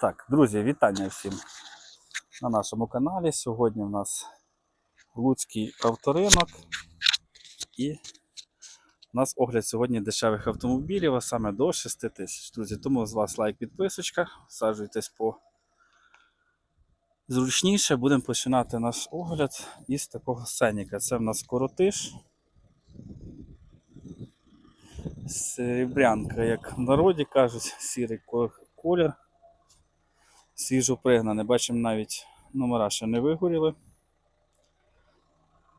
Так, друзі, вітання всім на нашому каналі. Сьогодні в нас Луцький авторинок і у нас огляд сьогодні дешевих автомобілів, а саме до 6 тисяч. Друзі, тому з вас лайк, підписочка, всаджуйтесь по зручніше. Будемо починати наш огляд із такого сценіка. Це в нас коротиш. Серебрянка, як в народі кажуть, сірий колір. Свіжо пригнане. Бачимо навіть номера ще не вигоріли.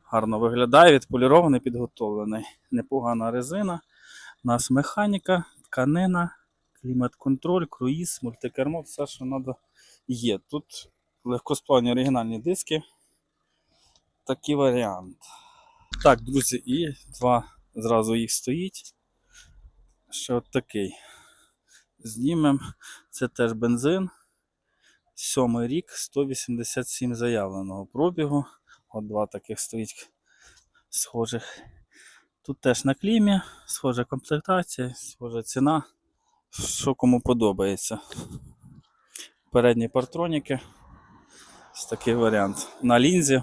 Гарно виглядає, відполірований, підготовлений. Непогана резина. У нас механіка, тканина, клімат-контроль, круїз, мультикермо, все, що треба є. Тут легкосплавні оригінальні диски. Такий варіант. Так, друзі, і два зразу їх стоїть. Ще от такий. Знімемо. Це теж бензин. Сьомий рік, 187 заявленого пробігу. От два таких стоїть схожих. Тут теж на клімі, схожа комплектація, схожа ціна. Що кому подобається. Передні партроніки. Ось такий варіант. На лінзі.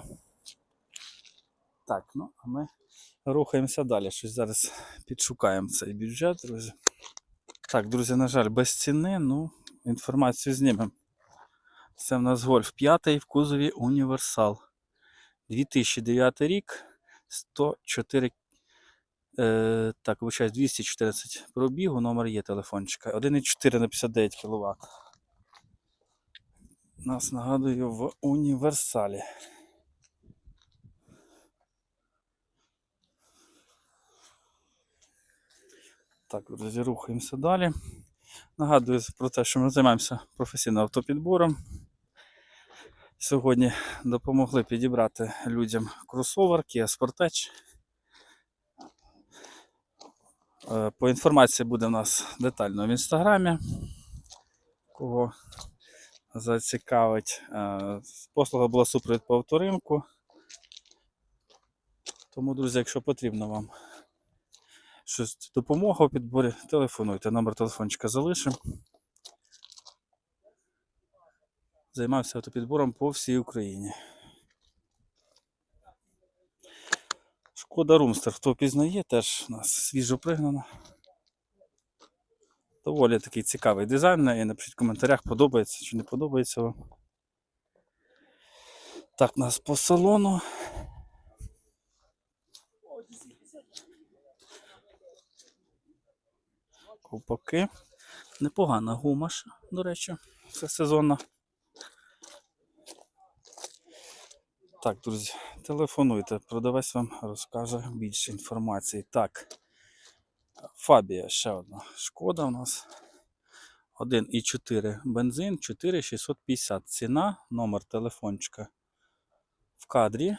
Так, ну а ми рухаємося далі. Щось зараз підшукаємо цей бюджет, друзі. Так, друзі, на жаль, без ціни, ну, інформацію знімемо. Це в нас гольф 5 в кузові універсал. 2009 рік, 104, е, так, вибачаюсь, 214 пробігу, номер є телефончика. 1,4 на 59 кВт. Нас нагадую в універсалі. Так, друзі, рухаємося далі. Нагадую про те, що ми займаємося професійним автопідбором. Сьогодні допомогли підібрати людям кросовер Kia Sportage. Е, По інформації буде у нас детально в інстаграмі. Кого зацікавить. Е, Послуга була супровід по авторинку. Тому, друзі, якщо потрібно вам щось допомога у підборі, телефонуйте. Номер телефончика залишимо. Займався автопідбором по всій Україні. Шкода Румстер, хто пізнає, теж у нас свіжо пригнана. Доволі такий цікавий дизайн. І напишіть в коментарях, подобається чи не подобається вам. Так, у нас по салону. Ковпаки. Непогана гума, ще, до речі, це сезонна. Так, друзі, телефонуйте, продавець вам розкаже більше інформації. Так, Фабія ще одна. Шкода у нас. 1,4 бензин, 4650. Ціна, номер телефончика в кадрі.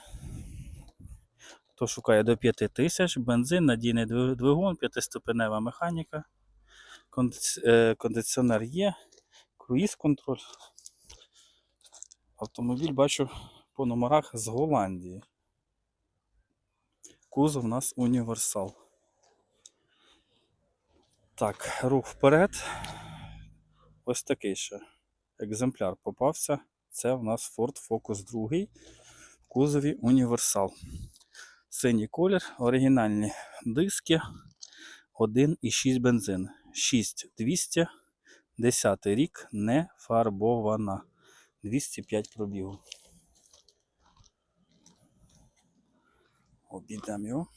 Хто шукає до 5000, бензин, надійний двиг- двигун, п'ятиступенева механіка, е, кондиціонер є, круїз контроль. Автомобіль бачу по номерах з Голландії. Кузов у нас універсал. Так, рух вперед. Ось такий ще екземпляр попався. Це у нас Ford Focus 2 в кузові універсал. Синій колір, оригінальні диски 1,6 бензин. 6200, 10 рік, не фарбована. 205 пробігу. Обійдемо його.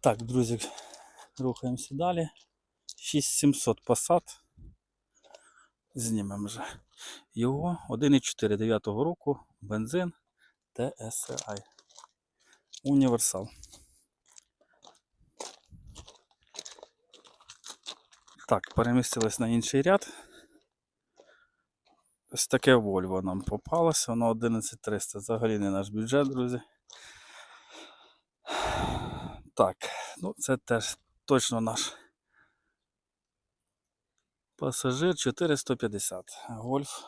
Так, друзі, рухаємося далі. 6700 Passat. Знімемо вже його 1,4 9 року, бензин TSI. Універсал. Так, перемістились на інший ряд. Ось таке Volvo нам попалося, воно 11300. Взагалі не наш бюджет, друзі. Так, ну це теж точно наш пасажир 450. Гольф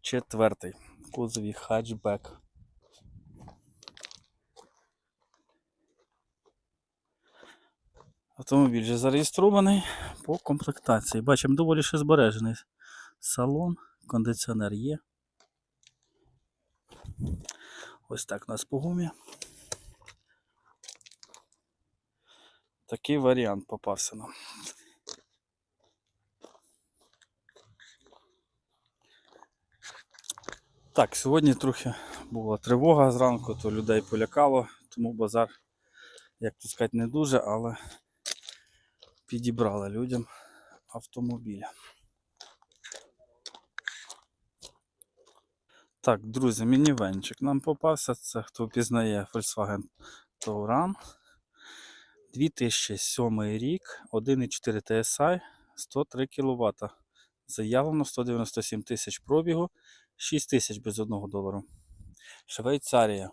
четвертий. Кузові хатчбек. Автомобіль вже зареєстрований по комплектації. Бачимо, доволі ще збережений салон, кондиціонер є. Ось так у нас по гумі. Такий варіант попався нам. Так, сьогодні трохи була тривога зранку, то людей полякало, тому базар, як тут сказати, не дуже, але підібрали людям автомобіля. Так, друзі, мінівенчик нам попався. Це хто пізнає Volkswagen Touran. 2007 рік, 1,4 TSI, 103 кВт. Заявлено 197 тисяч пробігу, 6 тисяч без 1 долару. Швейцарія.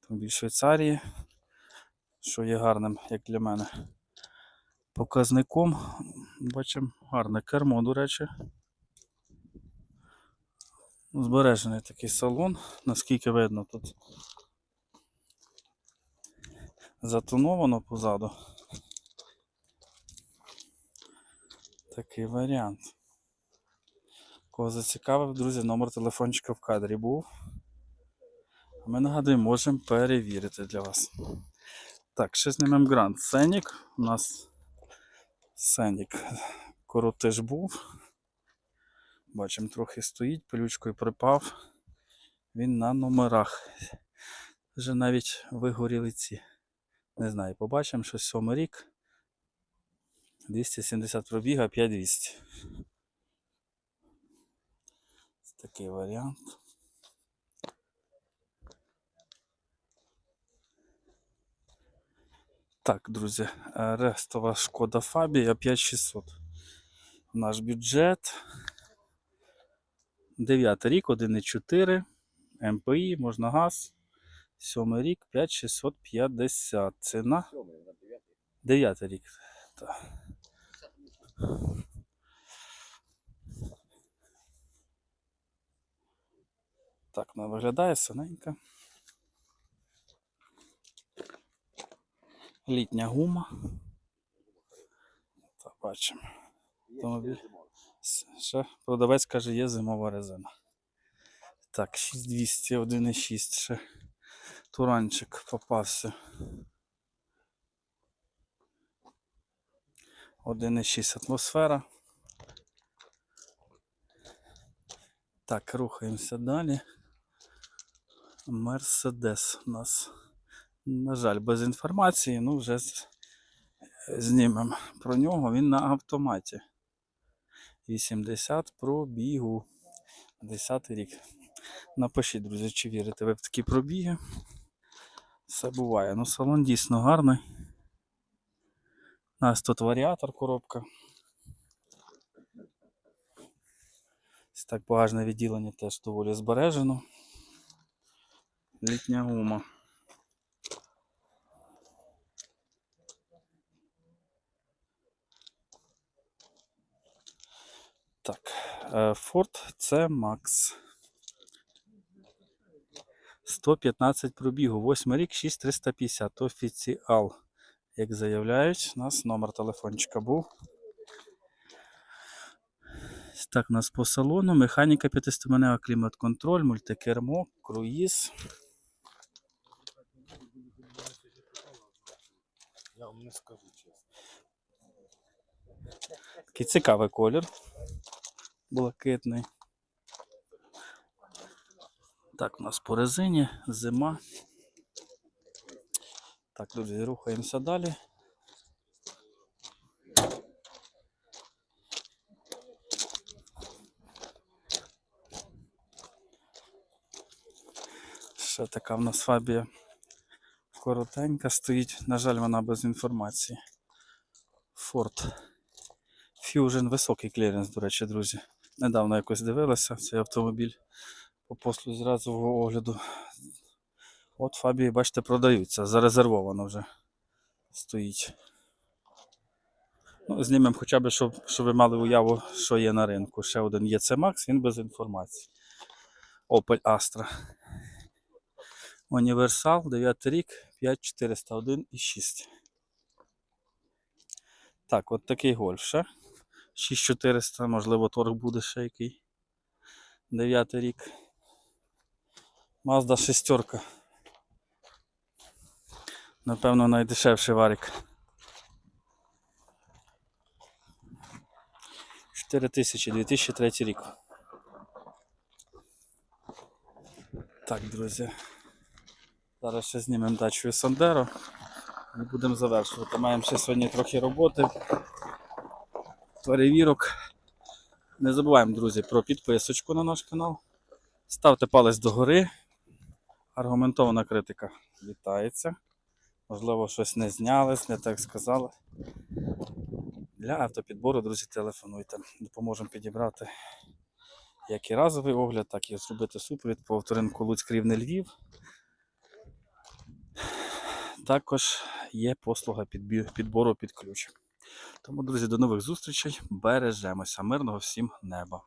Автомобіль Швейцарії, що є гарним, як для мене. Показником. Бачимо гарне кермо, до речі. Збережений такий салон, наскільки видно тут затоновано позаду. Такий варіант. Кого зацікавив, друзі, номер телефончика в кадрі був. А ми нагадуємо, можемо перевірити для вас. Так, ще знімемо грант. Сенік. У нас Сенік коротиш був. Бачимо, трохи стоїть, пилючкою припав. Він на номерах. Вже навіть вигоріли ці. Не знаю, побачимо, що сьомий рік. 270 пробіга, 5200. Такий варіант. Так, друзі, рестова шкода Фабія 5600. Наш бюджет. 9 рік, 1,4. МПІ, можна газ. 7 рік, 5650. Ціна. 9 рік. Так. Так вона виглядає синенька. Літня гума. Так, бачимо. Автомобіль. Ще продавець каже, є зимова резина. Так, 6200, 1,6 ще. Туранчик попався. 1,6 атмосфера. Так, рухаємося далі. Мерседес у нас. На жаль, без інформації, ну вже знімемо про нього. Він на автоматі. 80 пробігу. 10 рік. Напишіть, друзі, чи вірите ви в такі пробіги. Все буває. Ну, салон дійсно гарний. У нас тут варіатор, коробка. Так, багажне відділення теж доволі збережено. Літня гума. Так, е, Ford C Max. 115 пробігу, 8 рік, 6350. Офіціал. Як заявляють, у нас номер телефончика був. Так, у нас по салону. Механіка п'ятиступенева, клімат-контроль, мультикермо, круїз. Я вам не скажу чесно. Такий цікавий колір. Блакитний. Так, у нас по резині, зима. Так, друзі, рухаємося далі. Ще така в нас фабія коротенька стоїть. На жаль, вона без інформації. Ford Fusion високий кліренс, до речі, друзі. Недавно якось дивилися цей автомобіль по послузі разового огляду. От Фабії, бачите, продаються. Зарезервовано вже стоїть. Ну, знімемо хоча б, щоб, щоб ви мали уяву, що є на ринку. Ще один є C Max, він без інформації. Opel Astra. Універсал, 9 рік, 5401 і 6. Так, от такий гольф ще. 6400, можливо, торг буде ще який. Дев'ятий рік. Mazda шестерка. Напевно, найдешевший варік. 4000, 2003 рік. Так, друзі. Зараз ще знімемо дачу Сандеро. І будемо завершувати. Маємо ще сьогодні трохи роботи. Перевірок. Не забуваємо, друзі, про підписочку на наш канал. Ставте палець догори. Аргументована критика вітається. Можливо, щось не зняли, не так сказали. Для автопідбору, друзі, телефонуйте. Допоможемо підібрати як і разовий огляд, так і зробити супровід по авторинку Луцьк Рівне Львів. Також є послуга підбору під ключ. Тому, друзі, до нових зустрічей. Бережемося. Мирного всім неба.